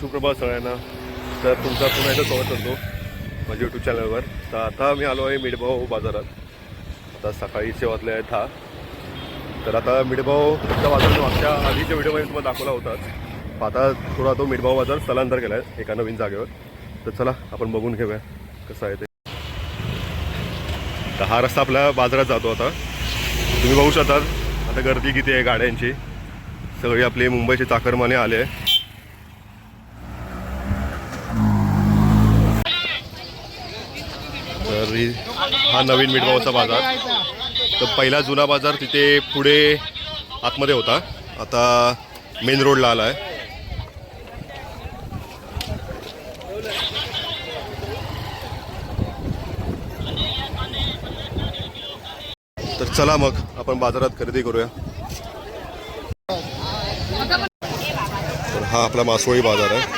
सुप्रभात सगळ्यांना. तर तुमचा पुन्हा एकदा स्वागत करतो माझ्या यूट्यूब चॅनलवर तर आता मी आलो आहे मिडभाव बाजारात. आता सकाळी सेवातले आहेत हा. तर आता मिडभावचा बाजार मागच्या आधीच्या व्हिडिओमध्ये तुम्हाला दाखवला होताच आता थोडा तो मिडभाव बाजार स्थलांतर केला आहे एका नवीन जागेवर. तर चला आपण बघून घेऊया कसं आहे ते. तर हा रस्ता आपल्या बाजारात जातो आता. तुम्ही बघू शकता आता गर्दी किती आहे गाड्यांची. सगळी आपली मुंबईचे चाकरमाने आले आहे. तर हा नवीन मिठगावचा बाजार. तर पहिला जुना बाजार तिथे पुढे आतमध्ये होता. आता मेन रोडला आला आहे तर चला मग आपण बाजारात खरेदी करूया. तर हा आपला मासोळी बाजार आहे.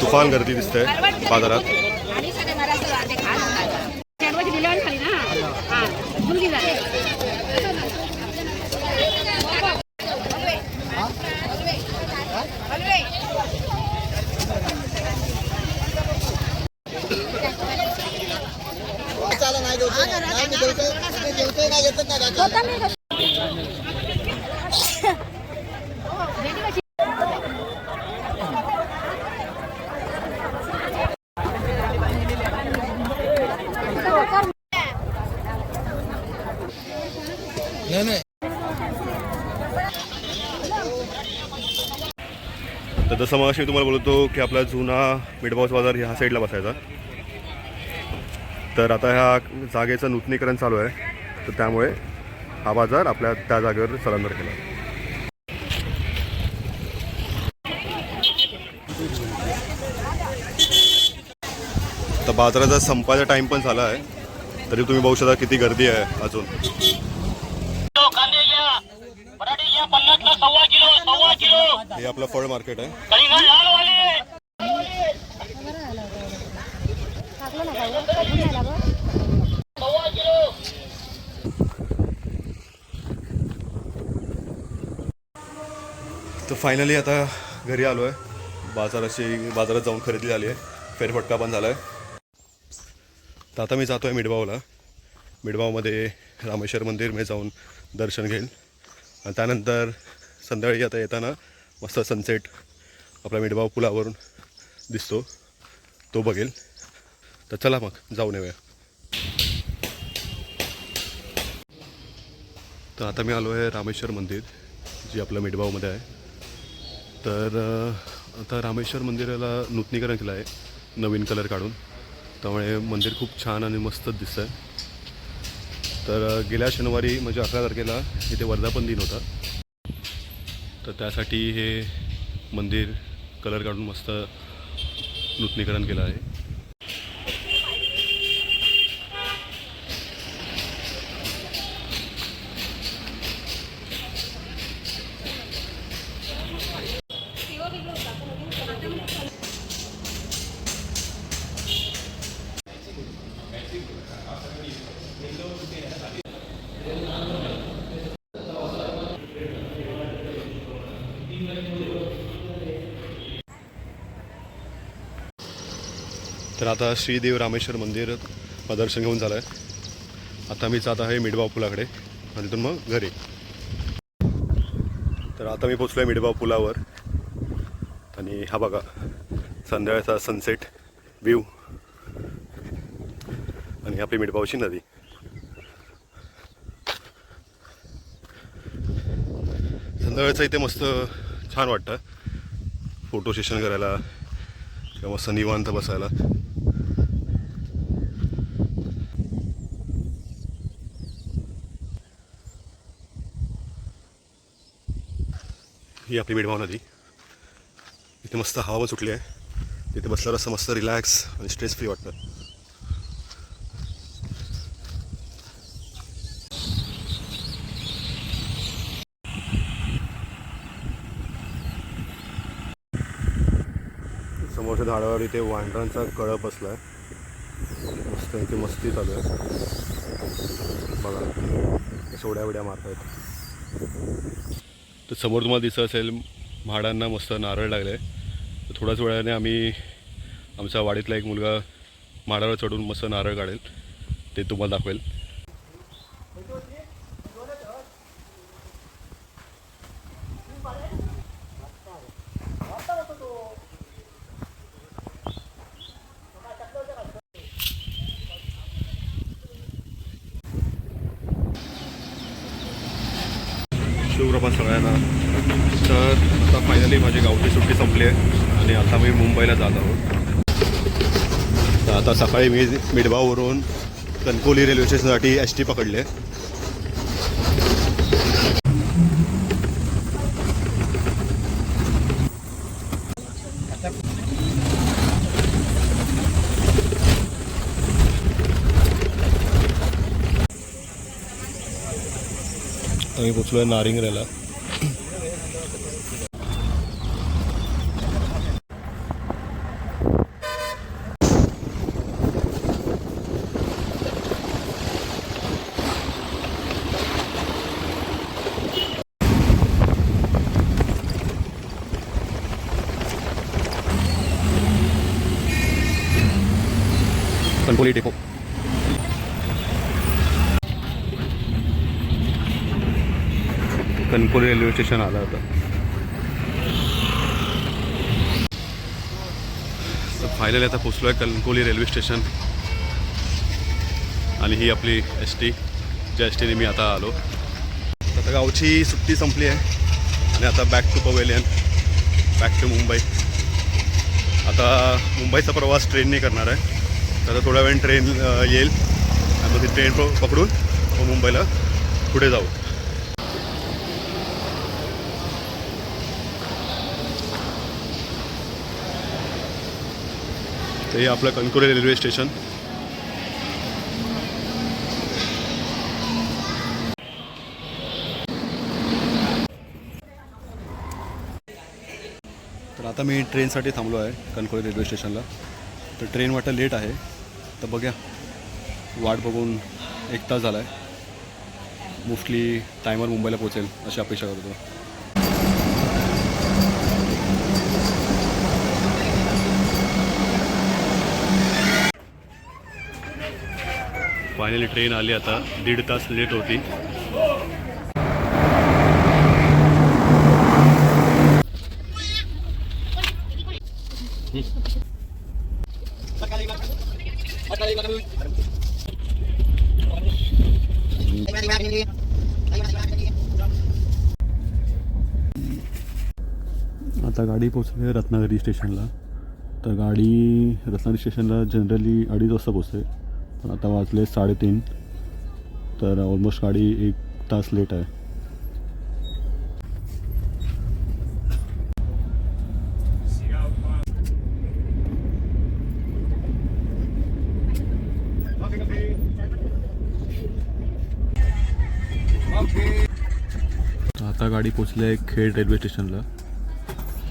तुफान गर्दी दिसते बाजारात. आणि तर जसं मग मी तुम्हाला बोलतो की आपला जुना मिडबाऊस बाजार ह्या साईडला बसायचा. तर आता ह्या जागेचं नूतनीकरण चालू आहे. तर त्यामुळे हा बाजार आपल्या त्या जागेवर स्थलांतर केला. तर बाजाराचा संपायचा टाईम पण झाला आहे. तरी तुम्ही बघू शकता किती गर्दी आहे अजून. हे आपलं फळ मार्केट आहे. तर फायनली आता घरी आलो आहे बाजाराची बाजारात जाऊन खरेदी झाली आहे फेरफटका पण झाला आहे तर आता मी जातो आहे मिडबावला मिडबावमध्ये रामेश्वर मंदिर मी जाऊन दर्शन घेईन. आणि त्यानंतर संध्याकाळी आता येताना मस्त सनसेट आपला मिडबाव पुलावरून दिसतो. तो बघेल. तर चला मग जाऊन येऊया. तर आता मी आलो आहे रामेश्वर मंदिर जे आपलं मिडबावमध्ये आहे. तर आता रामेश्वर मंदिराला नूतनीकरण केलं आहे नवीन कलर काढून. त्यामुळे मंदिर खूप छान आणि मस्तच दिसतं आहे तर गेल्या शनिवारी म्हणजे अकरा तारखेला इथे वर्धापन दिन होता. तर त्यासाठी हे मंदिर कलर काढून मस्त नूतनीकरण केलं आहे. तर आता श्रीदेव रामेश्वर मंदिर दर्शन घेऊन झालं आहे आता मी जात आहे मिडबाव पुलाकडे आणि तिथून मग घरी. तर आता मी पोचलो आहे मिडबाव पुलावर आणि हा बघा संध्याकाळचा सनसेट व्ह्यू आणि आपली मिडबावची नदी. संध्याकाळचं इथे मस्त छान वाटतं. फोटो सेशन करायला किंवा मस्त निवांत बसायला. ही आपली मिडभाव नदी इथे मस्त हवा सुटली आहे. तिथे बसल्यावर असं मस्त रिलॅक्स आणि स्ट्रेस फ्री वाटतं. समोरच्या झाडावर इथे वांढरांचा कळप बसला आहे मस्त इथे मस्ती चालू आहे. बघा सोड्या विड्या मारतायत. तर समोर तुम्हाला दिसत असेल म्हाडांना मस्त नारळ लागले तर थोड्याच वेळाने आम्ही आमच्या वाडीतला एक मुलगा म्हाडावर चढून मस्त नारळ काढेल ते तुम्हाला दाखवेल. सुप्रभात सगळ्यांना. तर आता फायनली माझी गावची सुट्टी संपली आहे आणि आता मी मुंबईला जात आहोत. तर आता सकाळी मी मिडबावरून कणकोली रेल्वे स्टेशनसाठी एस टी पकडले. आम्ही पोचलो आहे नारिंगऱ्याला Kankavli depot Kankavli railway station आलं होता. तर फायनली आता पोचलो आहे कणकोली रेल्वे स्टेशन आणि ही आपली एस टी ज्या एस टीने मी आता आलो. आता गावची सुट्टी संपली आहे. आणि आता back to pavilion back to Mumbai. आता मुंबईचा प्रवास ट्रेनने करणार आहे. तर आता थोड्या वेळ ट्रेन येईल. आणि मग ती ट्रेन पकडून मग मुंबईला पुढे जाऊ. तर हे आपलं कणकुरे रेल्वे स्टेशन. तर आता मी ट्रेनसाठी थांबलो आहे कणकोली रेल्वे स्टेशनला. तर ट्रेन वाटतं लेट आहे. तर बघ्या. वाट बघून एक तास झाला आहे मोस्टली टायमर मुंबईला पोचेल अशी अपेक्षा करतो. फायनली ट्रेन आली आता. दीड तास लेट होती. आता गाडी पोचली आहे रत्नागिरी स्टेशनला तर गाडी रत्नागिरी स्टेशनला जनरली अडीच वाजता पोचते आता वाजले साडेतीन. तर ऑलमोस्ट गाडी एक तास लेट आहे. आता गाडी पोचली आहे खेड रेल्वे स्टेशनला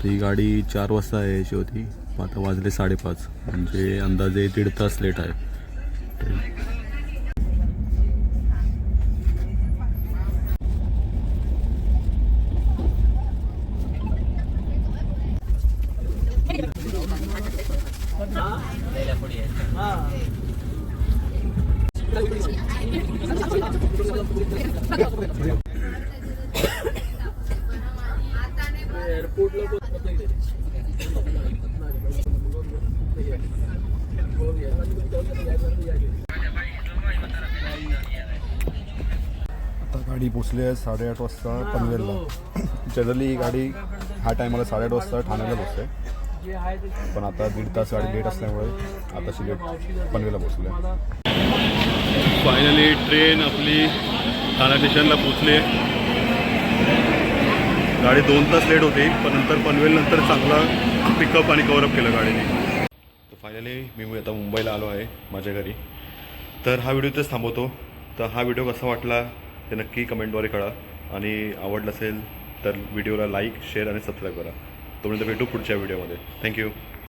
ती गाडी चार वाजता यायची होती. आता वाजले साडेपाच. म्हणजे अंदाजे दीड तास लेट आहे. ट्रेन आता गाडी पोचली आहे साडेआठ वाजता पनवेलला. जनरली ही गाडी ह्या टायमाला साडेआठ वाजता ठाण्याला पोचते. पण आता दीड तास गाडी लेट असल्यामुळे आताशी लेट पनवेलला पोचली फायनली ट्रेन आपली ठाणा स्टेशनला पोचली. गाडी दोन तास लेट होती पण नंतर पनवेल नंतर चांगला पिकअप आणि कवरअप केलं गाडीने. तर फायनली मी आता मुंबईला आलो आहे माझ्या घरी. तर हा व्हिडिओ इथेच थांबवतो. तर हा व्हिडिओ कसा वाटला? ते नक्की कमेंटद्वारे कळा. आणि आवडलं असेल तर व्हिडिओला लाईक शेअर आणि सबस्क्राईब करा. तोपर्यंत भेटू पुढच्या व्हिडिओमध्ये. थँक्यू